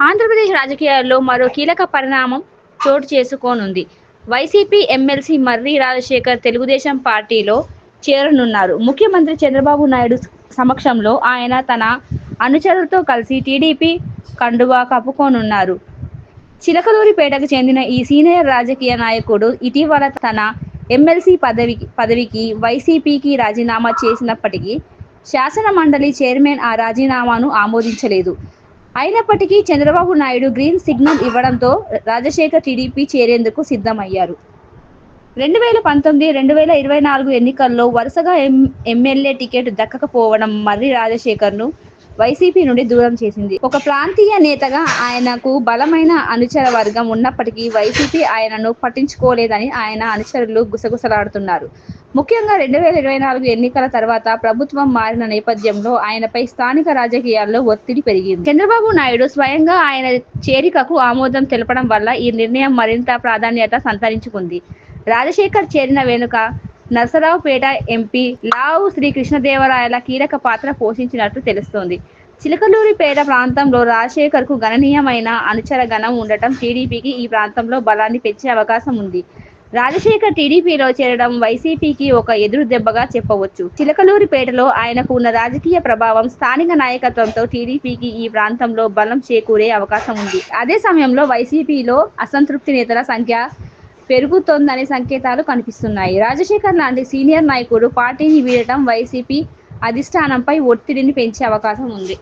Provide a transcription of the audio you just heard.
ఆంధ్రప్రదేశ్ రాజకీయాల్లో మరో కీలక పరిణామం చోటు చేసుకోనుంది. వైసీపీ ఎమ్మెల్సీ మర్రి రాజశేఖర్ తెలుగుదేశం పార్టీలో చేరనున్నారు. ముఖ్యమంత్రి చంద్రబాబు నాయుడు సమక్షంలో ఆయన తన అనుచరులతో కలిసి టీడీపీ కండువా కప్పుకోనున్నారు. చిలకలూరిపేటకు చెందిన ఈ సీనియర్ రాజకీయ నాయకుడు ఇటీవల తన ఎమ్మెల్సీ పదవికి పదవికి వైసీపీకి రాజీనామా చేసినప్పటికీ శాసన మండలి చైర్మన్ ఆ రాజీనామాను ఆమోదించలేదు. అయినప్పటికీ చంద్రబాబు నాయుడు గ్రీన్ సిగ్నల్ ఇవ్వడంతో రాజశేఖర్ టీడీపీ చేరేందుకు సిద్ధమయ్యారు. రెండు వేల పంతొమ్మిది రెండు వేల ఇరవై నాలుగు ఎన్నికల్లో వరుసగా ఎం ఎమ్మెల్యే టికెట్ దక్కకపోవడం మర్రి రాజశేఖర్ను వైసీపీ నుండి దూరం చేసింది. ఒక ప్రాంతీయ నేతగా ఆయనకు బలమైన అనుచర వర్గం ఉన్నప్పటికీ వైసీపీ ఆయనను పట్టించుకోలేదని ఆయన అనుచరులు గుసగుసలాడుతున్నారు. ముఖ్యంగా రెండు వేల ఇరవై నాలుగు ఎన్నికల తర్వాత ప్రభుత్వం మారిన నేపథ్యంలో ఆయనపై స్థానిక రాజకీయాల్లో ఒత్తిడి పెరిగింది. చంద్రబాబు నాయుడు స్వయంగా ఆయన చేరికకు ఆమోదం తెలపడం వల్ల ఈ నిర్ణయం మరింత ప్రాధాన్యత సంతరించుకుంది. రాజశేఖర్ చేరిన వెనుక నరసరావుపేట ఎంపీ లావు శ్రీ కృష్ణదేవరాయల కీలక పాత్ర పోషించినట్లు తెలుస్తోంది. చిలకలూరిపేట ప్రాంతంలో రాజశేఖర్కు గణనీయమైన అనుచర గణం ఉండటం టీడీపీకి ఈ ప్రాంతంలో బలాన్ని పెంచే అవకాశం ఉంది. రాజశేఖర్ టీడీపీలో చేరడం వైసీపీకి ఒక ఎదురు దెబ్బగా చెప్పవచ్చు. చిలకలూరిపేటలో ఆయనకు ఉన్న రాజకీయ ప్రభావం స్థానిక నాయకత్వంతో టీడీపీకి ఈ ప్రాంతంలో బలం చేకూరే అవకాశం ఉంది. అదే సమయంలో వైసీపీలో అసంతృప్తి నేతల సంఖ్య పెరుగుతోందనే సంకేతాలు కనిపిస్తున్నాయి. రాజశేఖర్ లాంటి సీనియర్ నాయకుడు పార్టీని వీడటం వైసీపీ అధిష్టానంపై ఒత్తిడిని పెంచే అవకాశం ఉంది.